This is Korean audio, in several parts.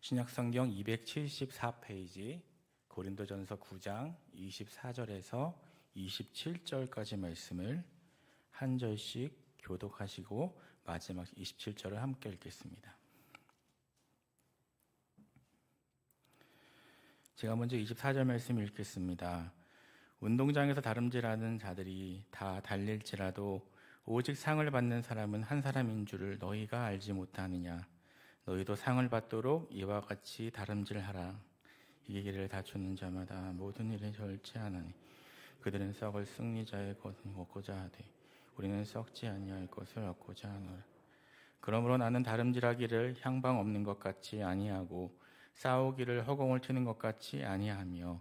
신약성경 274페이지 고린도전서 9장 24절에서 27절까지 말씀을 한 절씩 교독하시고 마지막 27절을 함께 읽겠습니다. 제가 먼저 24절 말씀 읽겠습니다. 운동장에서 다름질하는 자들이 다 달릴지라도 오직 상을 받는 사람은 한 사람인 줄을 너희가 알지 못하느냐 너희도 상을 받도록 이와 같이 다름질하라 이 길을 다투는 자마다 모든 일에 절제하나니 그들은 썩을 승리자의 것을 얻고자 하되 우리는 썩지 아니할 것을 얻고자 하노라 그러므로 나는 다름질하기를 향방 없는 것 같이 아니하고 싸우기를 허공을 트는 것 같이 아니하며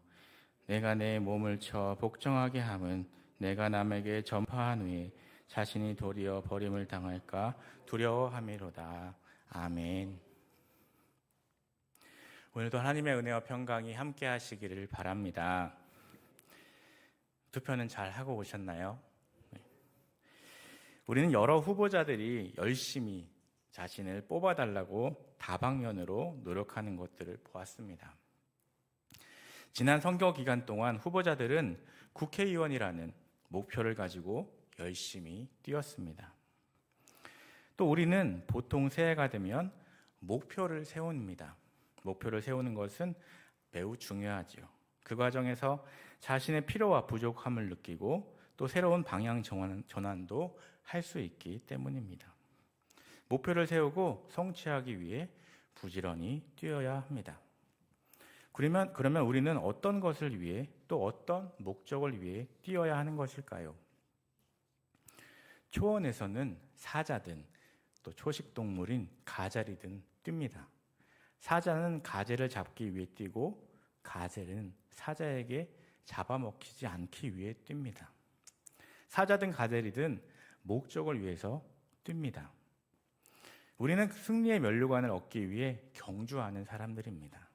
내가 내 몸을 쳐 복종하게 함은 내가 남에게 전파한 후에 자신이 도리어 버림을 당할까 두려워함이로다. 아멘. 오늘도 하나님의 은혜와 평강이 함께 하시기를 바랍니다. 투표는 잘 하고 오셨나요? 네. 우리는 여러 후보자들이 열심히 자신을 뽑아달라고 다방면으로 노력하는 것들을 보았습니다. 지난 선거 기간 동안 후보자들은 국회의원이라는 목표를 가지고 열심히 뛰었습니다. 또 우리는 보통 새해가 되면 목표를 세웁니다. 목표를 세우는 것은 매우 중요하지요. 그 과정에서 자신의 필요와 부족함을 느끼고 또 새로운 방향 전환도 할 수 있기 때문입니다. 목표를 세우고 성취하기 위해 부지런히 뛰어야 합니다. 그러면, 그러면 우리는 어떤 것을 위해 또 어떤 목적을 위해 뛰어야 하는 것일까요? 초원에서는 사자든 또 초식 동물인 가젤이든 뜁니다. 사자는 가젤을 잡기 위해 뛰고 가젤은 사자에게 잡아먹히지 않기 위해 뜁니다. 사자든 가젤이든 목적을 위해서 뜁니다. 우리는 승리의 면류관을 얻기 위해 경주하는 사람들입니다.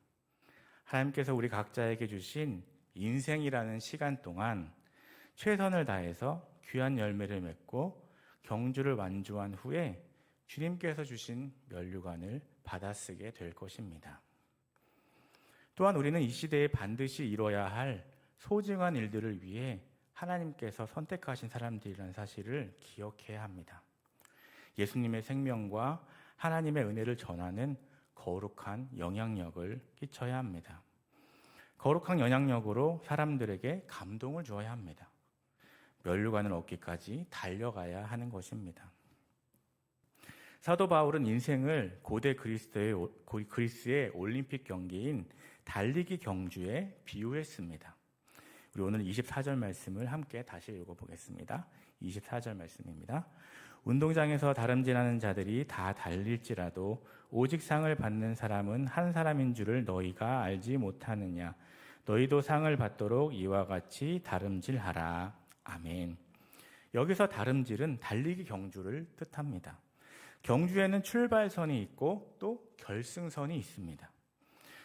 하나님께서 우리 각자에게 주신 인생이라는 시간 동안 최선을 다해서 귀한 열매를 맺고 경주를 완주한 후에 주님께서 주신 면류관을 받아쓰게 될 것입니다. 또한 우리는 이 시대에 반드시 이뤄야 할 소중한 일들을 위해 하나님께서 선택하신 사람들이라는 사실을 기억해야 합니다. 예수님의 생명과 하나님의 은혜를 전하는 거룩한 영향력을 끼쳐야 합니다. 거룩한 영향력으로 사람들에게 감동을 주어야 합니다. 면류관을 얻기까지 달려가야 하는 것입니다. 사도 바울은 인생을 고대 그리스의 그리스의 올림픽 경기인 달리기 경주에 비유했습니다. 우리 오늘 24절 말씀을 함께 다시 읽어보겠습니다. 24절 말씀입니다. 운동장에서 다름질하는 자들이 다 달릴지라도 오직 상을 받는 사람은 한 사람인 줄을 너희가 알지 못하느냐. 너희도 상을 받도록 이와 같이 다름질하라. 아멘. 여기서 다름질은 달리기 경주를 뜻합니다. 경주에는 출발선이 있고 또 결승선이 있습니다.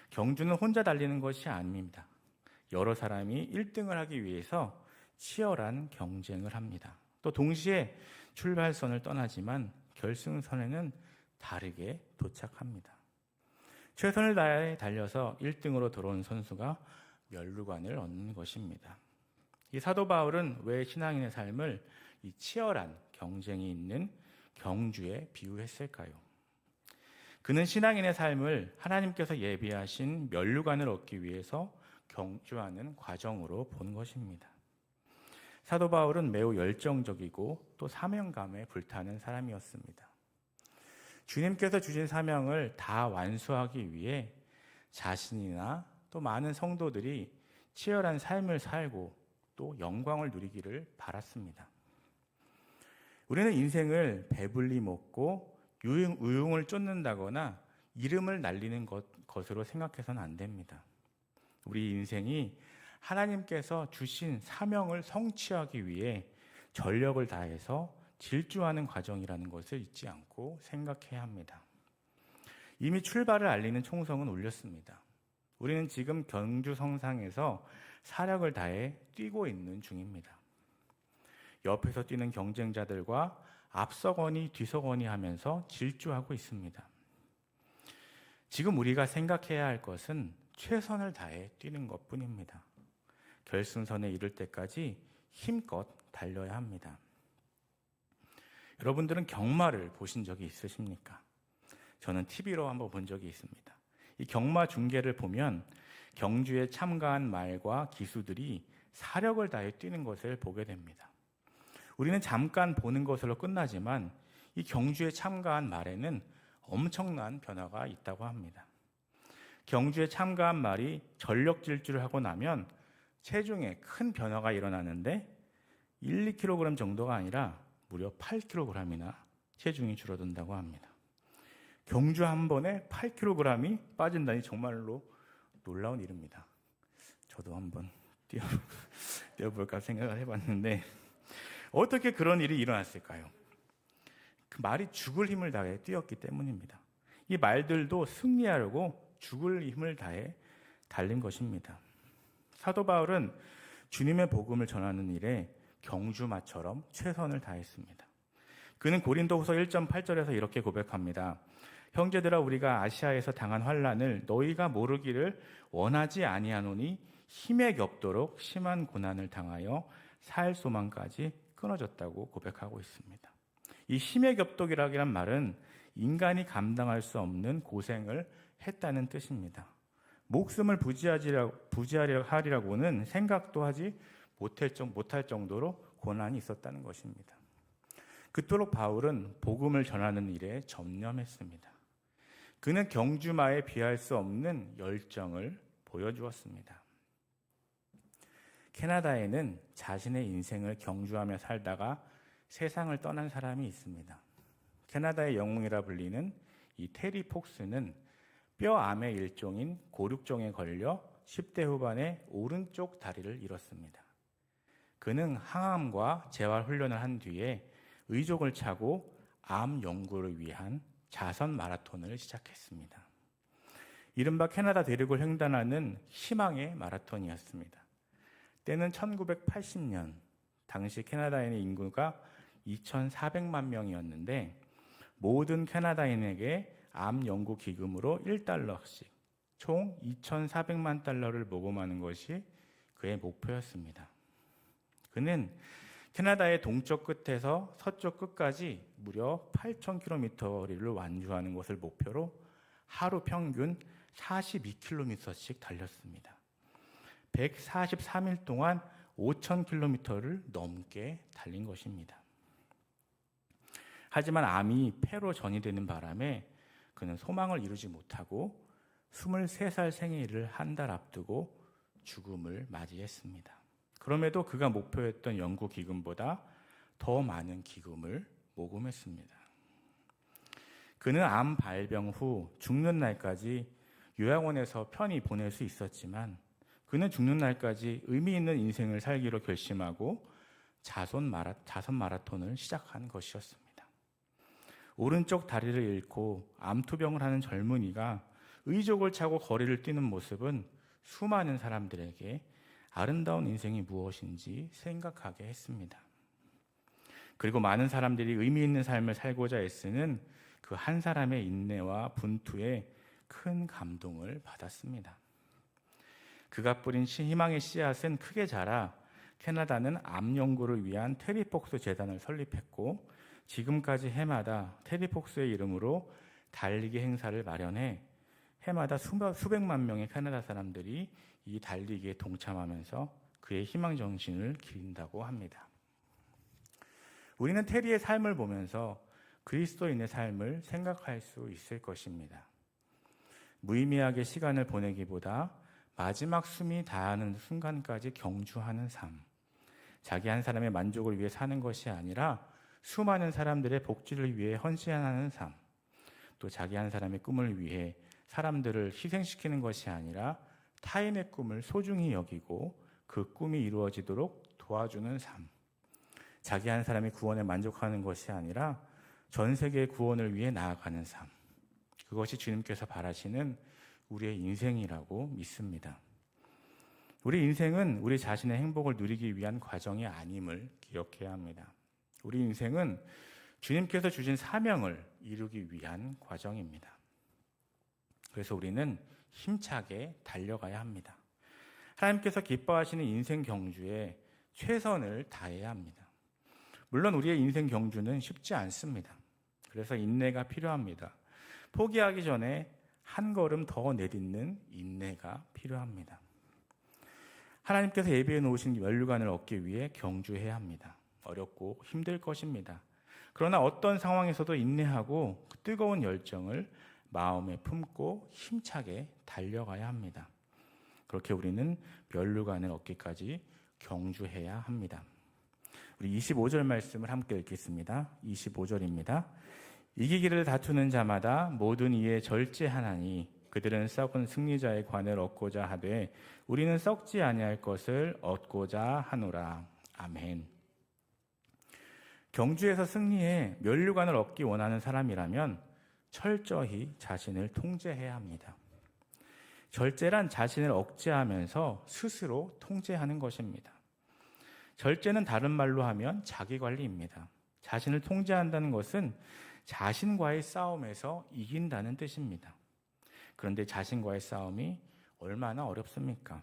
경주는 혼자 달리는 것이 아닙니다. 여러 사람이 1등을 하기 위해서 치열한 경쟁을 합니다. 또 동시에 출발선을 떠나지만 결승선에는 다르게 도착합니다. 최선을 다해 달려서 1등으로 들어온 선수가 멸류관을 얻는 것입니다. 이 사도 바울은 왜 신앙인의 삶을 이 치열한 경쟁이 있는 경주에 비유했을까요? 그는 신앙인의 삶을 하나님께서 예비하신 멸류관을 얻기 위해서 경주하는 과정으로 본 것입니다. 사도 바울은 매우 열정적이고 또 사명감에 불타는 사람이었습니다. 주님께서 주신 사명을 다 완수하기 위해 자신이나 또 많은 성도들이 치열한 삶을 살고 또 영광을 누리기를 바랐습니다. 우리는 인생을 배불리 먹고 유흥, 우용을 쫓는다거나 이름을 날리는 것, 것으로 생각해서는 안 됩니다. 우리 인생이 하나님께서 주신 사명을 성취하기 위해 전력을 다해서 질주하는 과정이라는 것을 잊지 않고 생각해야 합니다. 이미 출발을 알리는 총성은 울렸습니다. 우리는 지금 경주 성상에서 사력을 다해 뛰고 있는 중입니다. 옆에서 뛰는 경쟁자들과 앞서거니 뒤서거니 하면서 질주하고 있습니다. 지금 우리가 생각해야 할 것은 최선을 다해 뛰는 것 뿐입니다. 결승선에 이를 때까지 힘껏 달려야 합니다. 여러분들은 경마를 보신 적이 있으십니까? 저는 TV로 한번 본 적이 있습니다. 이 경마 중계를 보면 경주에 참가한 말과 기수들이 사력을 다해 뛰는 것을 보게 됩니다. 우리는 잠깐 보는 것으로 끝나지만 이 경주에 참가한 말에는 엄청난 변화가 있다고 합니다. 경주에 참가한 말이 전력 질주를 하고 나면 체중에 큰 변화가 일어나는데 1, 2kg 정도가 아니라 무려 8kg이나 체중이 줄어든다고 합니다. 경주 한 번에 8kg이 빠진다니 정말로 놀라운 일입니다. 저도 한번 뛰어, 뛰어볼까 생각을 해봤는데 어떻게 그런 일이 일어났을까요? 그 말이 죽을 힘을 다해 뛰었기 때문입니다. 이 말들도 승리하려고 죽을 힘을 다해 달린 것입니다. 사도 바울은 주님의 복음을 전하는 일에 경주마처럼 최선을 다했습니다. 그는 고린도후서 1.8절에서 이렇게 고백합니다. 형제들아 우리가 아시아에서 당한 환란을 너희가 모르기를 원하지 아니하노니 힘에 겹도록 심한 고난을 당하여 살 소망까지 끊어졌다고 고백하고 있습니다. 이 힘의 겹독이라는 말은 인간이 감당할 수 없는 고생을 했다는 뜻입니다. 목숨을 부지하려 하리라고는 생각도 하지 못할 정도로 고난이 있었다는 것입니다. 그토록 바울은 복음을 전하는 일에 전념했습니다. 그는 경주마에 비할 수 없는 열정을 보여주었습니다. 캐나다에는 자신의 인생을 경주하며 살다가 세상을 떠난 사람이 있습니다. 캐나다의 영웅이라 불리는 이 테리 폭스는 뼈암의 일종인 고륙종에 걸려 10대 후반에 오른쪽 다리를 잃었습니다. 그는 항암과 재활 훈련을 한 뒤에 의족을 차고 암 연구를 위한 자선 마라톤을 시작했습니다. 이른바 캐나다 대륙을 횡단하는 희망의 마라톤이었습니다. 때는 1980년, 당시 캐나다인의 인구가 2,400만 명이었는데 모든 캐나다인에게 암 연구 기금으로 1달러씩 총 2,400만 달러를 모금하는 것이 그의 목표였습니다. 그는 캐나다의 동쪽 끝에서 서쪽 끝까지 무려 8,000km 거리를 완주하는 것을 목표로 하루 평균 42km씩 달렸습니다. 143일 동안 5,000km를 넘게 달린 것입니다. 하지만 암이 폐로 전이되는 바람에 그는 소망을 이루지 못하고 23살 생일을 한 달 앞두고 죽음을 맞이했습니다. 그럼에도 그가 목표했던 연구 기금보다 더 많은 기금을 모금했습니다. 그는 암 발병 후 죽는 날까지 요양원에서 편히 보낼 수 있었지만 그는 죽는 날까지 의미 있는 인생을 살기로 결심하고 자선, 마라, 자선 마라톤을 시작한 것이었습니다. 오른쪽 다리를 잃고 암투병을 하는 젊은이가 의족을 차고 거리를 뛰는 모습은 수많은 사람들에게 아름다운 인생이 무엇인지 생각하게 했습니다. 그리고 많은 사람들이 의미 있는 삶을 살고자 애쓰는 그 한 사람의 인내와 분투에 큰 감동을 받았습니다. 그가 뿌린 희망의 씨앗은 크게 자라 캐나다는 암 연구를 위한 테리폭스 재단을 설립했고 지금까지 해마다 테리폭스의 이름으로 달리기 행사를 마련해 해마다 수백만 명의 캐나다 사람들이 이 달리기에 동참하면서 그의 희망 정신을 기린다고 합니다. 우리는 테리의 삶을 보면서 그리스도인의 삶을 생각할 수 있을 것입니다. 무의미하게 시간을 보내기보다 마지막 숨이 다하는 순간까지 경주하는 삶. 자기 한 사람의 만족을 위해 사는 것이 아니라 수많은 사람들의 복지를 위해 헌신하는 삶. 또 자기 한 사람의 꿈을 위해 사람들을 희생시키는 것이 아니라 타인의 꿈을 소중히 여기고 그 꿈이 이루어지도록 도와주는 삶. 자기 한 사람이 구원에 만족하는 것이 아니라 전 세계의 구원을 위해 나아가는 삶. 그것이 주님께서 바라시는 우리의 인생이라고 믿습니다. 우리 인생은 우리 자신의 행복을 누리기 위한 과정이 아님을 기억해야 합니다. 우리 인생은 주님께서 주신 사명을 이루기 위한 과정입니다. 그래서 우리는 힘차게 달려가야 합니다. 하나님께서 기뻐하시는 인생 경주에 최선을 다해야 합니다. 물론 우리의 인생 경주는 쉽지 않습니다. 그래서 인내가 필요합니다. 포기하기 전에 한 걸음 더 내딛는 인내가 필요합니다. 하나님께서 예비해 놓으신 면류관을 얻기 위해 경주해야 합니다. 어렵고 힘들 것입니다. 그러나 어떤 상황에서도 인내하고 그 뜨거운 열정을 마음에 품고 힘차게 달려가야 합니다. 그렇게 우리는 면류관을 얻기까지 경주해야 합니다. 우리 25절 말씀을 함께 읽겠습니다. 25절입니다. 이기기를 다투는 자마다 모든 이에 절제하나니 그들은 썩은 승리자의 관을 얻고자 하되 우리는 썩지 아니할 것을 얻고자 하노라. 아멘. 경주에서 승리해 면류관을 얻기 원하는 사람이라면 철저히 자신을 통제해야 합니다. 절제란 자신을 억제하면서 스스로 통제하는 것입니다. 절제는 다른 말로 하면 자기 관리입니다. 자신을 통제한다는 것은 자신과의 싸움에서 이긴다는 뜻입니다. 그런데 자신과의 싸움이 얼마나 어렵습니까?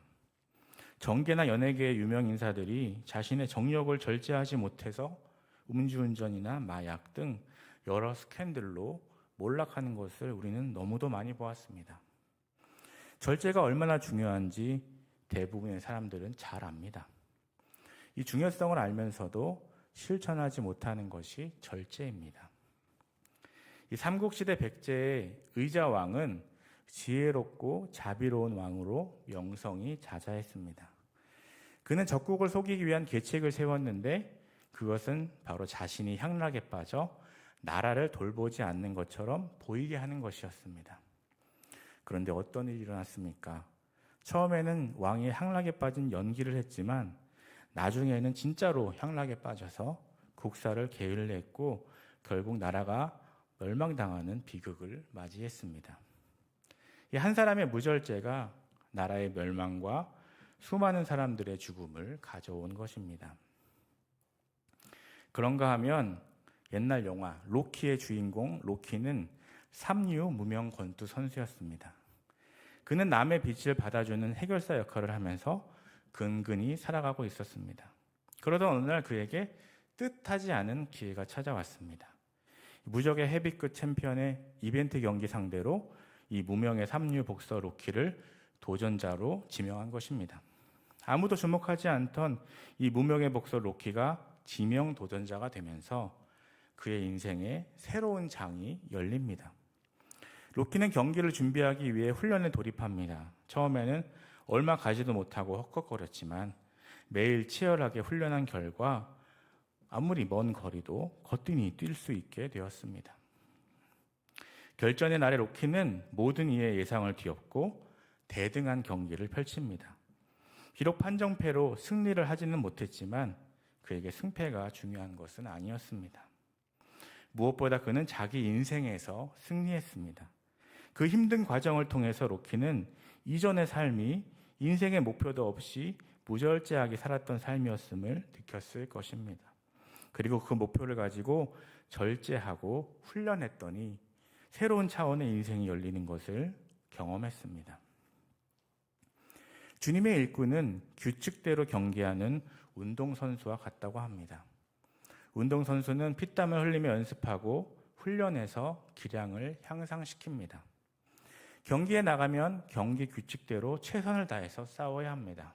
정계나 연예계의 유명 인사들이 자신의 정력을 절제하지 못해서 음주운전이나 마약 등 여러 스캔들로 몰락하는 것을 우리는 너무도 많이 보았습니다. 절제가 얼마나 중요한지 대부분의 사람들은 잘 압니다. 이 중요성을 알면서도 실천하지 못하는 것이 절제입니다. 이 삼국시대 백제의 의자왕은 지혜롭고 자비로운 왕으로 명성이 자자했습니다. 그는 적국을 속이기 위한 계책을 세웠는데 그것은 바로 자신이 향락에 빠져 나라를 돌보지 않는 것처럼 보이게 하는 것이었습니다. 그런데 어떤 일이 일어났습니까? 처음에는 왕이 향락에 빠진 연기를 했지만 나중에는 진짜로 향락에 빠져서 국사를 게을리했고 결국 나라가 멸망당하는 비극을 맞이했습니다. 이 한 사람의 무절제가 나라의 멸망과 수많은 사람들의 죽음을 가져온 것입니다. 그런가 하면 옛날 영화 로키의 주인공 로키는 삼류 무명 권투 선수였습니다. 그는 남의 빛을 받아주는 해결사 역할을 하면서 근근히 살아가고 있었습니다. 그러던 어느 날 그에게 뜻하지 않은 기회가 찾아왔습니다. 무적의 헤비급 챔피언의 이벤트 경기 상대로 이 무명의 삼류 복서 로키를 도전자로 지명한 것입니다. 아무도 주목하지 않던 이 무명의 복서 로키가 지명 도전자가 되면서 그의 인생에 새로운 장이 열립니다. 로키는 경기를 준비하기 위해 훈련에 돌입합니다. 처음에는 얼마 가지도 못하고 헛헛거렸지만 매일 치열하게 훈련한 결과 아무리 먼 거리도 거뜬히 뛸 수 있게 되었습니다. 결전의 날에 로키는 모든 이의 예상을 뒤엎고 대등한 경기를 펼칩니다. 비록 판정패로 승리를 하지는 못했지만 그에게 승패가 중요한 것은 아니었습니다. 무엇보다 그는 자기 인생에서 승리했습니다. 그 힘든 과정을 통해서 로키는 이전의 삶이 인생의 목표도 없이 무절제하게 살았던 삶이었음을 느꼈을 것입니다. 그리고 그 목표를 가지고 절제하고 훈련했더니 새로운 차원의 인생이 열리는 것을 경험했습니다. 주님의 일꾼은 규칙대로 경기하는 운동선수와 같다고 합니다. 운동선수는 피땀을 흘리며 연습하고 훈련해서 기량을 향상시킵니다. 경기에 나가면 경기 규칙대로 최선을 다해서 싸워야 합니다.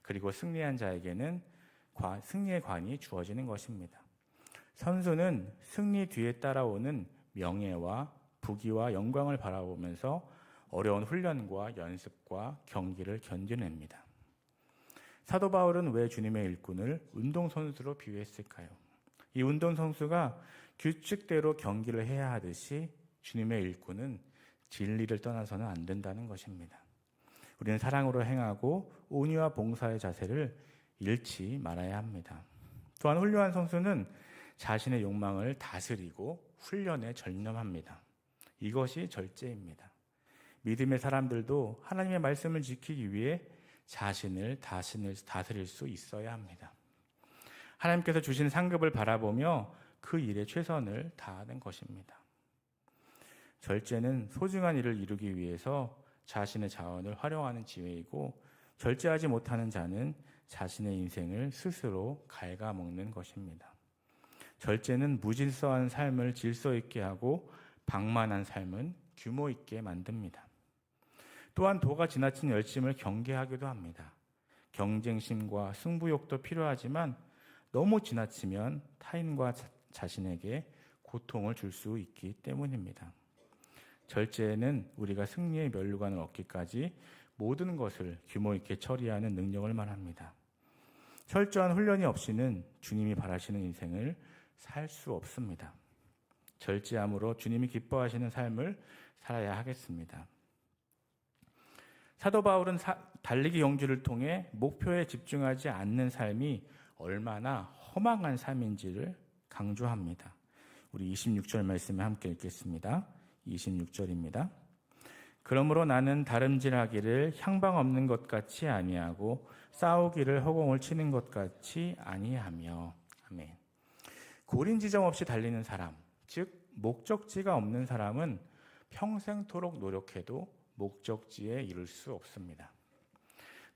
그리고 승리한 자에게는 승리의 관이 주어지는 것입니다. 선수는 승리 뒤에 따라오는 명예와 부귀와 영광을 바라보면서 어려운 훈련과 연습과 경기를 견뎌냅니다. 사도 바울은 왜 주님의 일꾼을 운동선수로 비유했을까요? 이 운동선수가 규칙대로 경기를 해야 하듯이 주님의 일꾼은 진리를 떠나서는 안 된다는 것입니다. 우리는 사랑으로 행하고 온유와 봉사의 자세를 잃지 말아야 합니다. 또한 훌륭한 선수는 자신의 욕망을 다스리고 훈련에 전념합니다. 이것이 절제입니다. 믿음의 사람들도 하나님의 말씀을 지키기 위해 자신을 다스릴 수 있어야 합니다. 하나님께서 주신 상급을 바라보며 그 일에 최선을 다하는 것입니다. 절제는 소중한 일을 이루기 위해서 자신의 자원을 활용하는 지혜이고 절제하지 못하는 자는 자신의 인생을 스스로 갉아먹는 것입니다. 절제는 무질서한 삶을 질서 있게 하고 방만한 삶은 규모 있게 만듭니다. 또한 도가 지나친 열심을 경계하기도 합니다. 경쟁심과 승부욕도 필요하지만 너무 지나치면 타인과 자- 자신에게 고통을 줄 수 있기 때문입니다. 절제는 우리가 승리의 면류관을 얻기까지 모든 것을 규모 있게 처리하는 능력을 말합니다. 철저한 훈련이 없이는 주님이 바라시는 인생을 살 수 없습니다. 절제함으로 주님이 기뻐하시는 삶을 살아야 하겠습니다. 사도 바울은 사- 달리기 경주를 통해 목표에 집중하지 않는 삶이 얼마나 허망한 삶인지를 강조합니다. 우리 26절 말씀에 함께 읽겠습니다. 26절입니다. 그러므로 나는 다름질하기를 향방 없는 것 같이 아니하고 싸우기를 허공을 치는 것 같이 아니하며 아멘. 고린 지점 없이 달리는 사람, 즉 목적지가 없는 사람은 평생토록 노력해도 목적지에 이를 수 없습니다.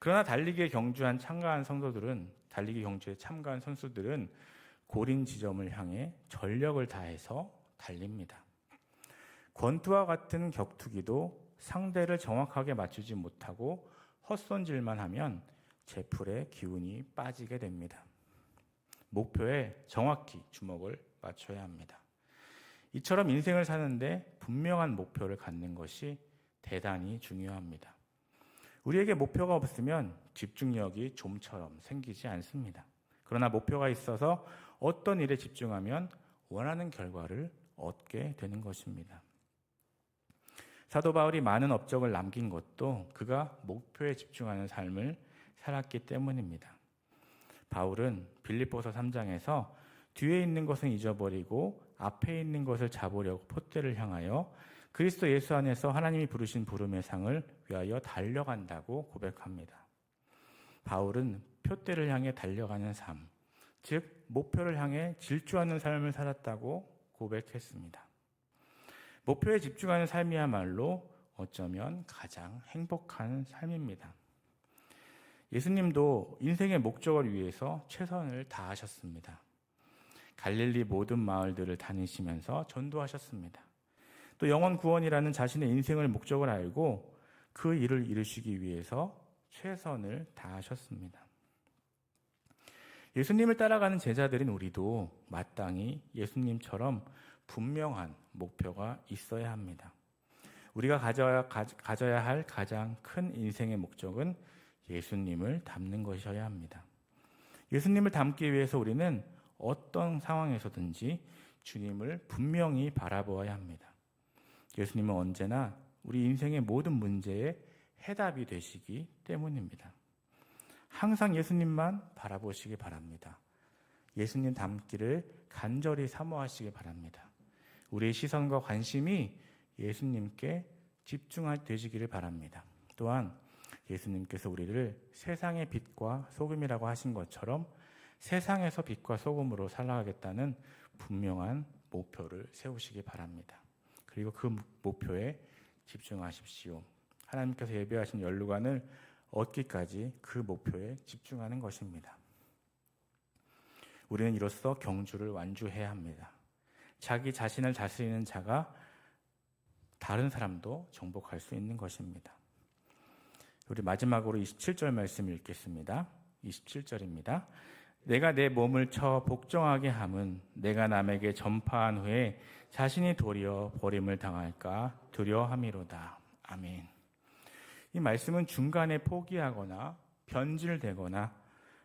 그러나 달리기에 경주한 참가한 성도들은 달리기 경주에 참가한 선수들은 고린 지점을 향해 전력을 다해서 달립니다. 권투와 같은 격투기도 상대를 정확하게 맞추지 못하고 헛손질만 하면 제풀의 기운이 빠지게 됩니다. 목표에 정확히 주먹을 맞춰야 합니다. 이처럼 인생을 사는데 분명한 목표를 갖는 것이 대단히 중요합니다. 우리에게 목표가 없으면 집중력이 좀처럼 생기지 않습니다. 그러나 목표가 있어서 어떤 일에 집중하면 원하는 결과를 얻게 되는 것입니다. 사도 바울이 많은 업적을 남긴 것도 그가 목표에 집중하는 삶을 살았기 때문입니다. 바울은 빌립보서 3장에서 뒤에 있는 것은 잊어버리고 앞에 있는 것을 잡으려고 포대를 향하여 그리스도 예수 안에서 하나님이 부르신 부름의 상을 위하여 달려간다고 고백합니다. 바울은 표대를 향해 달려가는 삶, 즉 목표를 향해 질주하는 삶을 살았다고 고백했습니다. 목표에 집중하는 삶이야말로 어쩌면 가장 행복한 삶입니다. 예수님도 인생의 목적을 위해서 최선을 다하셨습니다. 갈릴리 모든 마을들을 다니시면서 전도하셨습니다. 또 영원 구원이라는 자신의 인생을 목적을 알고 그 일을 이루시기 위해서 최선을 다하셨습니다. 예수님을 따라가는 제자들인 우리도 마땅히 예수님처럼 분명한 목표가 있어야 합니다. 우리가 가져야, 가져야 할 가장 큰 인생의 목적은 예수님을 닮는 것이어야 합니다. 예수님을 닮기 위해서 우리는 어떤 상황에서든지 주님을 분명히 바라보아야 합니다. 예수님은 언제나 우리 인생의 모든 문제에 해답이 되시기 때문입니다. 항상 예수님만 바라보시기 바랍니다. 예수님 닮기를 간절히 사모하시기 바랍니다. 우리의 시선과 관심이 예수님께 집중되시기를 바랍니다. 또한 예수님께서 우리를 세상의 빛과 소금이라고 하신 것처럼 세상에서 빛과 소금으로 살아가겠다는 분명한 목표를 세우시기 바랍니다. 그리고 그 목표에 집중하십시오. 하나님께서 예배하신 연루관을 얻기까지 그 목표에 집중하는 것입니다. 우리는 이로써 경주를 완주해야 합니다. 자기 자신을 다스리는 자가 다른 사람도 정복할 수 있는 것입니다. 우리 마지막으로 27절 말씀 읽겠습니다. 27절입니다. 내가 내 몸을 쳐 복종하게 함은 내가 남에게 전파한 후에 자신이 도리어 버림을 당할까 두려함이로다. 아멘. 이 말씀은 중간에 포기하거나 변질되거나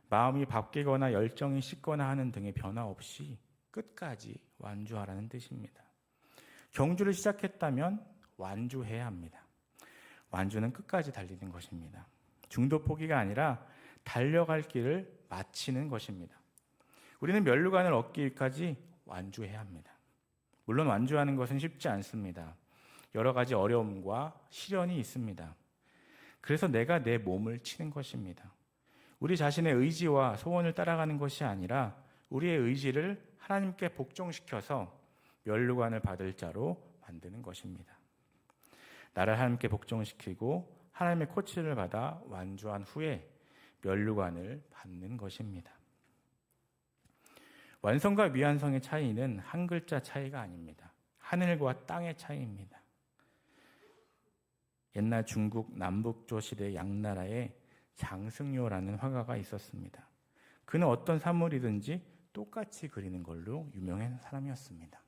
마음이 바뀌거나 열정이 식거나 하는 등의 변화 없이 끝까지 완주하라는 뜻입니다. 경주를 시작했다면 완주해야 합니다. 완주는 끝까지 달리는 것입니다. 중도 포기가 아니라 달려갈 길을 마치는 것입니다. 우리는 멸류관을 얻기까지 완주해야 합니다. 물론 완주하는 것은 쉽지 않습니다. 여러 가지 어려움과 시련이 있습니다. 그래서 내가 내 몸을 치는 것입니다. 우리 자신의 의지와 소원을 따라가는 것이 아니라 우리의 의지를 하나님께 복종시켜서 멸류관을 받을 자로 만드는 것입니다. 나를 하나님께 복종시키고 하나님의 코치를 받아 완주한 후에 면류관을 받는 것입니다. 완성과 미완성의 차이는 한 글자 차이가 아닙니다. 하늘과 땅의 차이입니다. 옛날 중국 남북조 시대 양나라에 장승요라는 화가가 있었습니다. 그는 어떤 사물이든지 똑같이 그리는 걸로 유명한 사람이었습니다.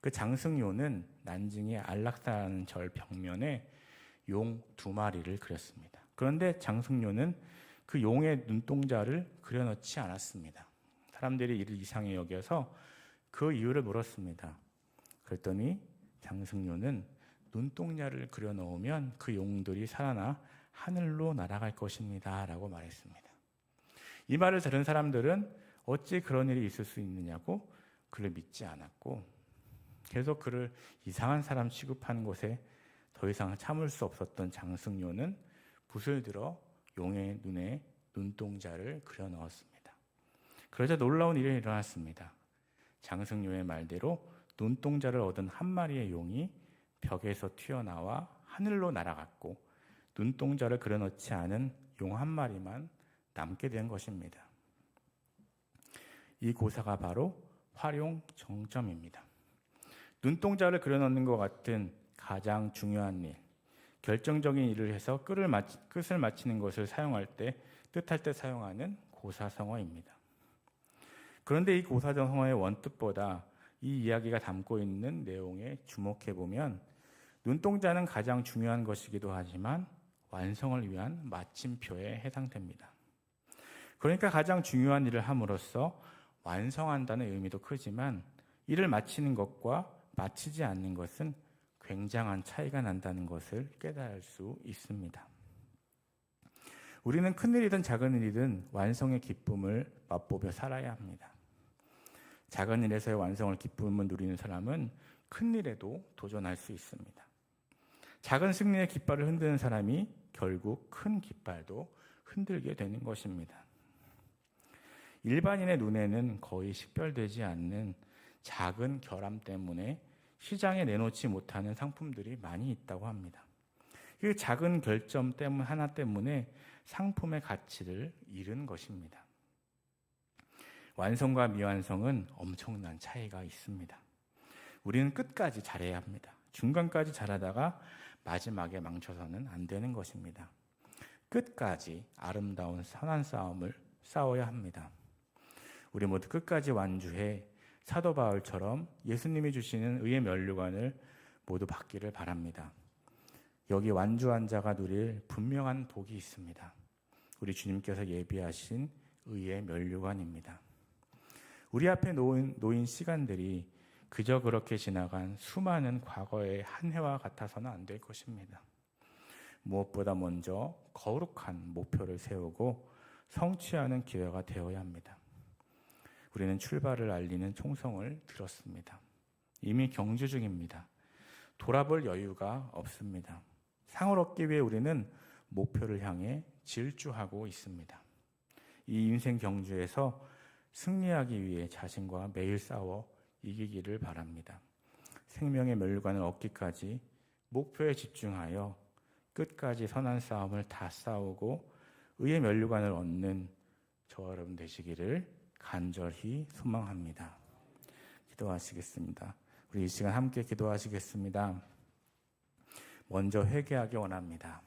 그 장승요는 난징의 안락사라는 절 벽면에 용 두 마리를 그렸습니다. 그런데 장승요는 그 용의 눈동자를 그려넣지 않았습니다. 사람들이 이를 이상히 여겨서 그 이유를 물었습니다. 그랬더니 장승요는 눈동자를 그려 넣으면 그 용들이 살아나 하늘로 날아갈 것입니다. 라고 말했습니다. 이 말을 들은 사람들은 어찌 그런 일이 있을 수 있느냐고 그를 믿지 않았고 계속 그를 이상한 사람 취급하는 곳에 더 이상 참을 수 없었던 장승요는 붓을 들어 용의 눈에 눈동자를 그려 넣었습니다. 그러자 놀라운 일이 일어났습니다. 장승요의 말대로 눈동자를 얻은 한 마리의 용이 벽에서 튀어나와 하늘로 날아갔고 눈동자를 그려넣지 않은 용 한 마리만 남게 된 것입니다. 이 고사가 바로 활용 정점입니다. 눈동자를 그려넣는 것 같은 가장 중요한 일, 결정적인 일을 해서 끝을, 마치, 끝을 마치는 것을 사용할 때 뜻할 때 사용하는 고사성어입니다. 그런데 이 고사성어의 원뜻보다 이 이야기가 담고 있는 내용에 주목해 보면 눈동자는 가장 중요한 것이기도 하지만 완성을 위한 마침표에 해당됩니다. 그러니까 가장 중요한 일을 함으로써 완성한다는 의미도 크지만 일을 마치는 것과 마치지 않는 것은 굉장한 차이가 난다는 것을 깨달을 수 있습니다. 우리는 큰 일이든 작은 일이든 완성의 기쁨을 맛보며 살아야 합니다. 작은 일에서의 완성을 기쁨을 누리는 사람은 큰 일에도 도전할 수 있습니다. 작은 승리의 깃발을 흔드는 사람이 결국 큰 깃발도 흔들게 되는 것입니다. 일반인의 눈에는 거의 식별되지 않는 작은 결함 때문에 시장에 내놓지 못하는 상품들이 많이 있다고 합니다. 그 작은 결점 때문 하나 때문에 상품의 가치를 잃은 것입니다. 완성과 미완성은 엄청난 차이가 있습니다. 우리는 끝까지 잘해야 합니다. 중간까지 잘하다가 마지막에 망쳐서는 안 되는 것입니다. 끝까지 아름다운 선한 싸움을 싸워야 합니다. 우리 모두 끝까지 완주해 사도 바울처럼 예수님이 주시는 의의 면류관을 모두 받기를 바랍니다. 여기 완주한 자가 누릴 분명한 복이 있습니다. 우리 주님께서 예비하신 의의 면류관입니다. 우리 앞에 놓인, 놓인 시간들이 그저 그렇게 지나간 수많은 과거의 한 해와 같아서는 안 될 것입니다. 무엇보다 먼저 거룩한 목표를 세우고 성취하는 기회가 되어야 합니다. 우리는 출발을 알리는 총성을 들었습니다. 이미 경주 중입니다. 돌아볼 여유가 없습니다. 상을 얻기 위해 우리는 목표를 향해 질주하고 있습니다. 이 인생 경주에서 승리하기 위해 자신과 매일 싸워 이기기를 바랍니다. 생명의 멸관을 얻기까지 목표에 집중하여 끝까지 선한 싸움을 다 싸우고 의의 멸류관을 얻는 저와 여러분 되시기를 간절히 소망합니다. 기도하시겠습니다. 우리 이 시간 함께 기도하시겠습니다. 먼저 회개하기 원합니다.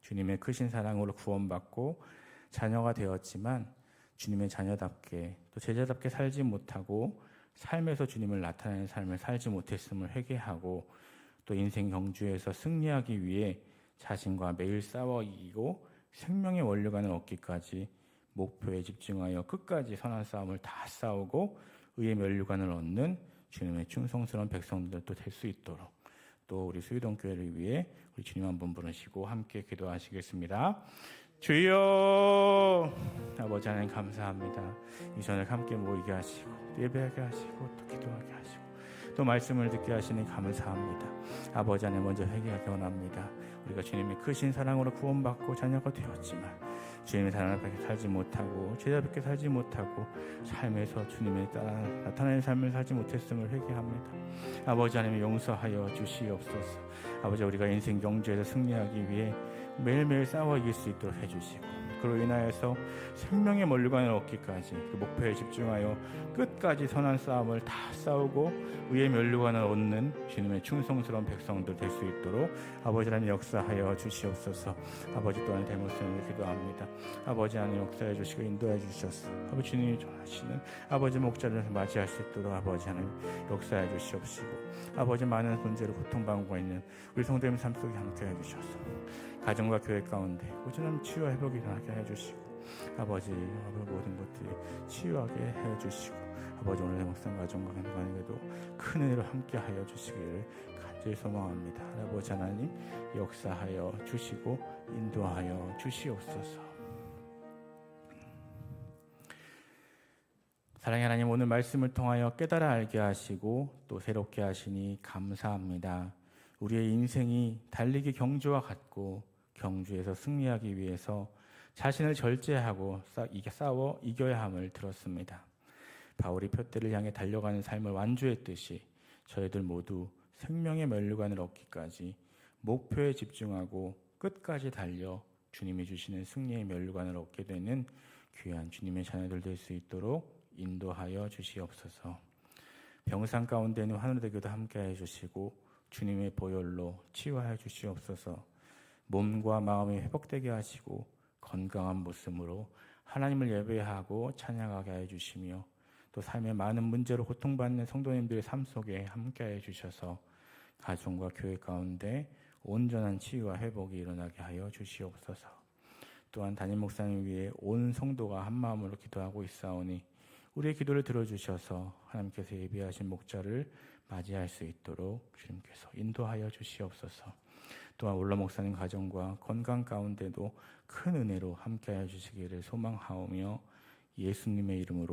주님의 크신 사랑으로 구원받고 자녀가 되었지만 주님의 자녀답게 또 제자답게 살지 못하고 삶에서 주님을 나타내는 삶을 살지 못했음을 회개하고 또 인생 경주에서 승리하기 위해 자신과 매일 싸워 이기고 생명의 원료관을 얻기까지 목표에 집중하여 끝까지 선한 싸움을 다 싸우고 의의 면류관을 얻는 주님의 충성스러운 백성들도 될 수 있도록 또 우리 수유동 교회를 위해 우리 주님 한 번 부르시고 함께 기도하시겠습니다. 주여 아버지 하나님 감사합니다. 이 저녁 함께 모이게 하시고 예배하게 하시고 또 기도하게 하시고 또 말씀을 듣게 하시니 감사합니다. 아버지 하나님 먼저 회개하기 원합니다. 우리 우리가 주님의 크신 사랑으로 구원받고 자녀가 되었지만 주님의 사랑을 받게 살지 못하고 제자답게 살지 못하고 삶에서 주님의 따라 나타나는 삶을 살지 못했음을 회개합니다. 아버지 하나님 용서하여 주시옵소서. 아버지 우리가 인생 경주에서 승리하기 위해 매일매일 싸워 이길 수 있도록 해주시고 그로 인하여서 생명의 멀리관을 얻기까지 그 목표에 집중하여 끝까지 선한 싸움을 다 싸우고 의의 멸류관을 얻는 주님의 충성스러운 백성들 될 수 있도록 아버지 하나님 역사하여 주시옵소서. 아버지 또한 대모스님을 기도합니다. 아버지 하나님 역사해 주시고 인도해 주셔서 아버지 주님이 좋아하시는 아버지 목자를 맞이할 수 있도록 아버지 하나님 역사해 주시옵시고 아버지 많은 문제로 고통받고 있는 우리 성도님 삶 속에 함께해 주셔서 가정과 교회 가운데 꾸준한 치유와 회복이 일어나게 해주시고 아버지 아버지 모든 것들이 치유하게 해주시고 아버지 오늘의 목상 가정과 가정에도 큰 은혜로 함께하여 주시기를 간절히 소망합니다. 아버지 하나님 역사하여 주시고 인도하여 주시옵소서. 사랑의 하나님 오늘 말씀을 통하여 깨달아 알게 하시고 또 새롭게 하시니 감사합니다. 우리의 인생이 달리기 경주와 같고 경주에서 승리하기 위해서 자신을 절제하고 싸워 이겨야 함을 들었습니다. 바울이 표대를 향해 달려가는 삶을 완주했듯이 저희들 모두 생명의 면류관을 얻기까지 목표에 집중하고 끝까지 달려 주님이 주시는 승리의 면류관을 얻게 되는 귀한 주님의 자녀들 될 수 있도록 인도하여 주시옵소서. 병상 가운데는 하늘대교도 함께 해 주시고 주님의 보혈로 치유하여 주시옵소서. 몸과 마음이 회복되게 하시고 건강한 모습으로 하나님을 예배하고 찬양하게 해 주시며 또 삶의 많은 문제로 고통받는 성도님들의 삶 속에 함께 해 주셔서 가정과 교회 가운데 온전한 치유와 회복이 일어나게 하여 주시옵소서. 또한 담임 목사님 위해 온 성도가 한 마음으로 기도하고 있사오니 우리의 기도를 들어주셔서 하나님께서 예비하신 목자를 맞이할 수 있도록 주님께서 인도하여 주시옵소서. 또한 올라 목사님 가정과 건강 가운데도 큰 은혜로 함께하여 주시기를 소망하오며 예수님의 이름으로